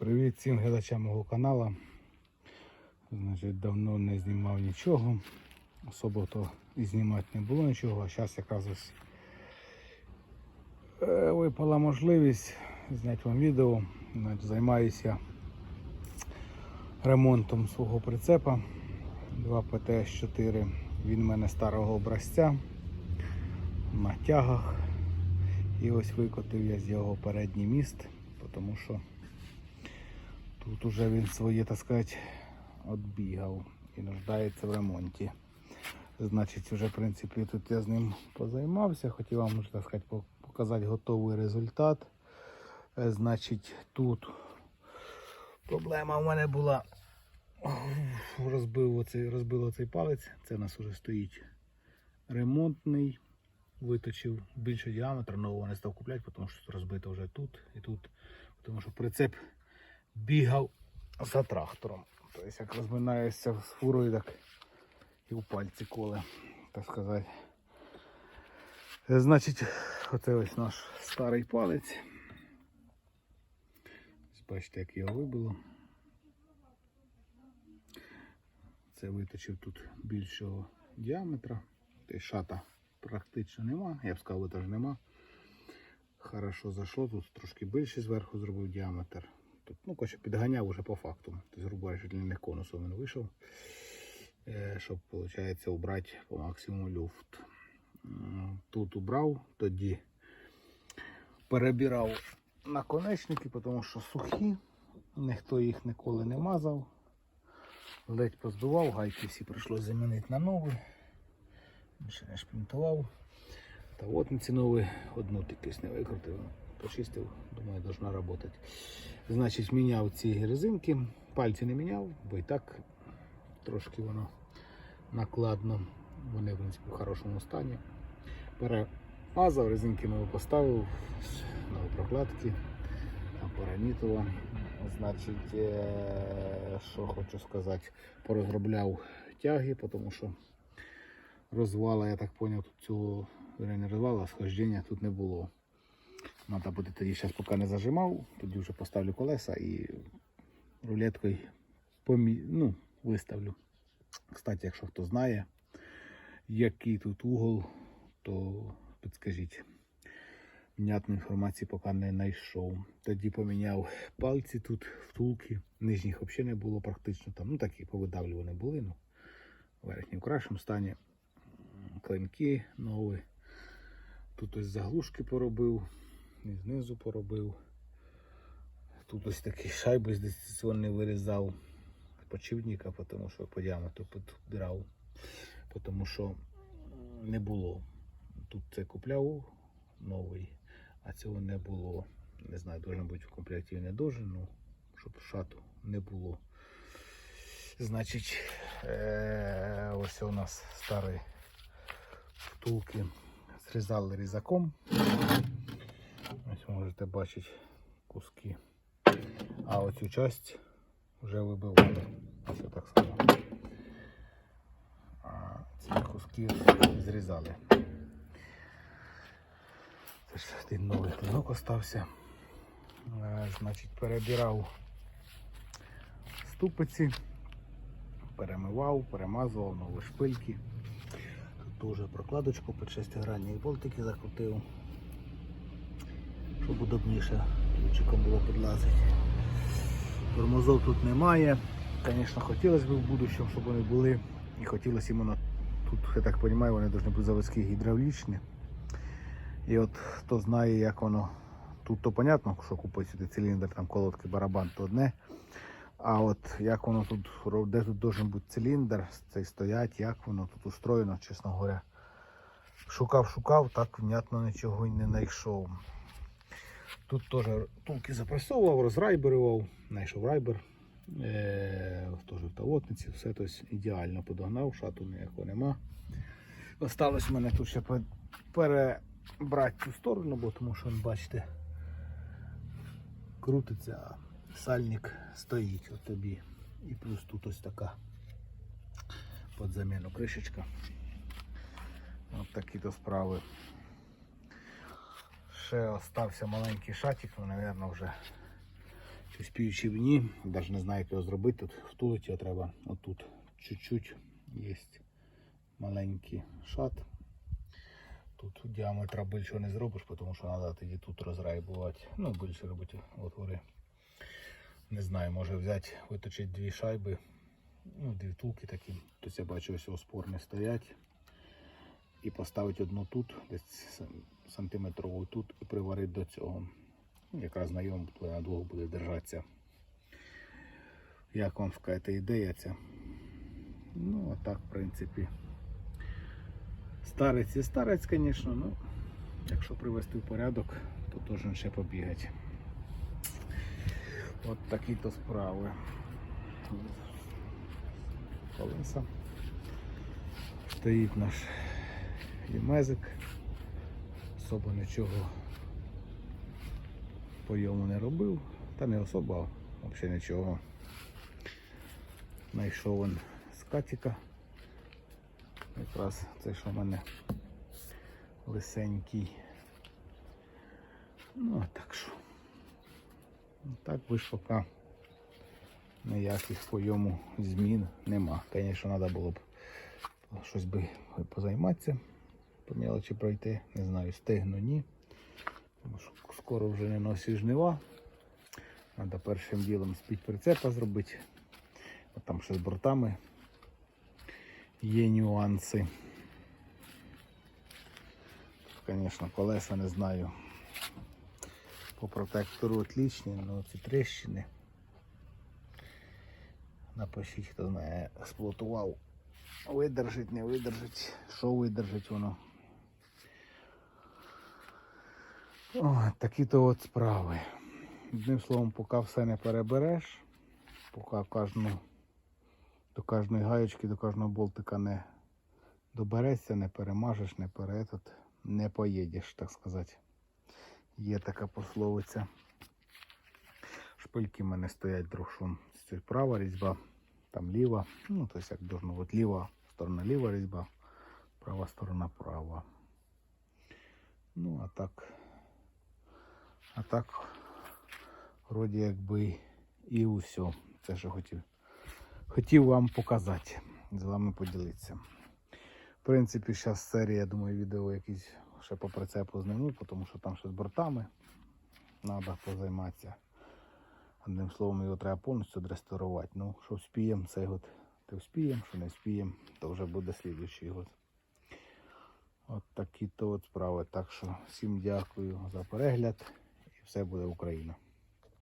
Привіт всім глядачам мого каналу. Значить, давно не знімав нічого. Особо то і знімати не було нічого, а зараз якраз е, випала можливість зняти вам відео. Значить, займаюся ремонтом свого прицепа 2 ПТС-4. Він в мене старого образця на тягах. І ось викотив я з його передній міст, тому що тут уже він своє, так сказати, відбігав і нуждається в ремонті. Значить, вже в принципі тут я з ним позаймався. Хотів вам так сказати, показати готовий результат. Е, Значить, тут проблема в мене була. Розбив оцей, розбив оцей палець. Це у нас вже стоїть ремонтний. Виточив більше діаметр, нового не став купляти, тому що розбито вже тут і тут. Тому що прицеп бігав за трактором. Тобто, як розминаєшся з фурою, так і у пальці коле, так сказати. Е, Значить, оце ось наш старий палець. Ось Бачите, як його вибило. Це виточив тут більшого діаметра. Тобто шата практично нема. Я б сказав, теж нема. Хорошо зайшло, тут трошки більше зверху зробив діаметр. Ну, коротше, підганяв уже по факту. Тобто, говоря, чуть ли конусом він вийшов. Е, Щоб, виходить, убрати по максимуму люфт. Тут убрав, тоді перебирав наконечники, тому що сухі, ніхто їх ніколи не мазав. Ледь позбивав, гайки всі прийшлося замінити на нові. Ще не шпінтував. Та от на ці нові одну тільки не викрутив. Почистив, думаю, должна працювати. Значить, міняв ці резинки, пальці не міняв, бо і так трошки воно накладно. Вони, в принципі, в хорошому стані. Перемазав, резинки нові поставив, нові прокладки, апаранітова. Значить, е, що хочу сказати, порозробляв тяги, тому що розвала, я так зрозумів, тут цього не розвала, а схождення тут не було. Треба буде тоді, зараз поки не зажимав, тоді вже поставлю колеса і рулеткою помі... ну, виставлю. Кстати, якщо хто знає, який тут угол, то підскажіть. Внятної інформації поки не знайшов. Тоді поміняв пальці тут, втулки. Нижніх взагалі не було практично там. Ну такі повидавлювані були. Ну, верхні в кращому стані. Клинки нові. Тут ось заглушки поробив, і знизу поробив. Тут ось такі шайби з дистанційний вирізав почивника, тому що по діаметру підбирав, тому що не було. Тут це купляв новий, а цього не було. Не знаю, должен бути в комплекті не должен, ну, щоб шату не було. Значить, е- ось у нас старий втулки зрізали різаком. Можете бачити куски. А оцю часть вже вибивали. Ось так сказав. А ці куски зрізали. Це ж один новий клинок остався. Значить, перебирав ступиці, перемивав, перемазував нові шпильки. Тут теж прокладочку під шестигранні болтики закрутив, щоб удобніше ключиком було підлазити. Тормозов тут немає. Звісно, хотілося б в будущому, щоб вони були. І хотілося іменно тут, я так розумію, вони повинні бути заводські гідравлічні. І от хто знає, як воно. Тут то понятно, що купити сюди циліндр, там колодки, барабан, то одне. А от як воно тут, де тут должен бути циліндр, цей стоять, як воно тут устроєно, чесно говоря. Шукав, шукав, так внятно нічого й не знайшов. Тут теж тулки запресовував, розрайберував, знайшов райбер. Е, теж в тавотниці, все тобто, ідеально подогнав, шату ніякого нема. Осталось мене тут ще перебрати цю сторону, бо тому що, бачите, крутиться, а сальник стоїть от тобі. І плюс тут ось така під заміну кришечка. От такі то справи. Ще остався маленький шатик, ну, мабуть, вже Чи вспію, чи ні. Навіть не знаю, як його зробити. Тут втулити його треба отут. Чуть-чуть є маленький шат. Тут діаметра більшого не зробиш, тому що треба тоді тут розрайбувати. Ну, більше робити отвори. Не знаю, може взяти, виточити дві шайби, ну, дві втулки такі. Тут я бачу, ось спорні стоять. І поставити одну тут, десь сантиметрову тут і приварити до цього. Ну, Якраз на йому на двох буде держатися. Як вам скажете, ідея ця? Ну, а так, в принципі. Старець і старець, звісно, ну, якщо привести в порядок, то должен ще побігати. От такі то справи. Колеса. Стоїть наш лімезик. Особо нічого по йому не робив. Та не особо, а взагалі нічого. Знайшов він з катіка. Якраз це, що в мене лисенький. Ну, а так що. Ну, Так ви ж поки ніяких по йому змін нема. Звісно, треба було б щось би позайматися, по мелочі пройти. Не знаю, стигну ні. Тому що скоро вже не носі жнива. Треба першим ділом з-під прицепа зробити. От там ще з бортами є нюанси. Звісно, колеса не знаю. По протектору отлічні, але ці тріщини. Напишіть, хто знає, експлуатував. Видержить, не видержить, що видержить воно. О, такі то от справи. Одним словом, поки все не перебереш, поки кожну, до кожної гаєчки, до кожного болтика не доберешся, не перемажеш, не перетот, не поїдеш, так сказати. Є така пословиця. Шпильки в мене стоять друг права різьба, там ліва. Ну, тобто як должно бути ліва сторона ліва різьба, права сторона права. Ну, а так. А так, вроді якби і усе. Це що хотів. Хотів вам показати, з вами поділитися. В принципі, зараз серія, я думаю, відео якісь ще по прицепу зніму, тому що там ще з бортами треба позайматися. Одним словом, його треба повністю відреставрувати. Ну, що вспіємо цей год, то вспіємо, що не вспіємо, то вже буде слідуючий год. От такі то от справи. Так що всім дякую за перегляд все буде Україна.